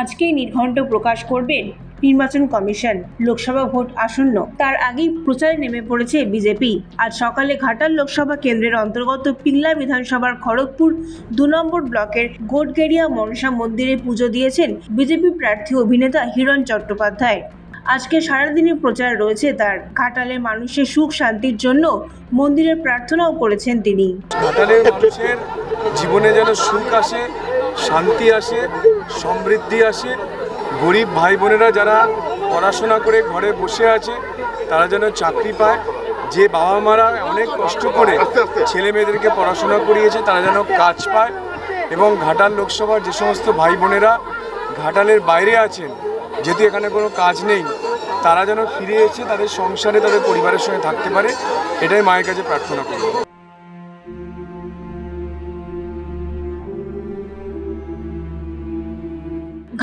আজকেই নির্ঘণ্ট প্রকাশ করবেন নির্বাচন কমিশন। লোকসভা ভোট আসন্ন। তার আগেই প্রচারে নেমে পড়েছে বিজেপি। আজ সকালে ঘাটাল লোকসভা কেন্দ্রের অন্তর্গত পিল্লা বিধানসভার খড়গপুর দু নম্বর ব্লকের গোটগেরিয়া মনসা মন্দিরে পুজো দিয়েছেন বিজেপি প্রার্থী অভিনেতা হিরণ চট্টোপাধ্যায়। আজকে সারাদিনের প্রচার রয়েছে তার। ঘাটালে মানুষের সুখ শান্তির জন্য মন্দিরে প্রার্থনাও করেছেন তিনি। মানুষের জীবনে যেন সুখ আসে শান্তি আসে, সমৃদ্ধি আসে। গরিব ভাই বোনেরা যারা পড়াশোনা করে ঘরে বসে আছে, তারা যেন চাকরি পায়। যে বাবা মারা অনেক কষ্ট করে ছেলে মেয়েদেরকে পড়াশোনা করিয়েছে, তারা যেন কাজ পায় এবং ঘাটাল লোকসভার যে সমস্ত ভাই বোনেরা ঘাটালের বাইরে আছেন, যেহেতু এখানে কোনো কাজ নেই, তারা যেন ফিরে এসে তাদের সংসারে, তাদের পরিবারের সঙ্গে থাকতে পারে, এটাই মায়ের কাছে প্রার্থনা করি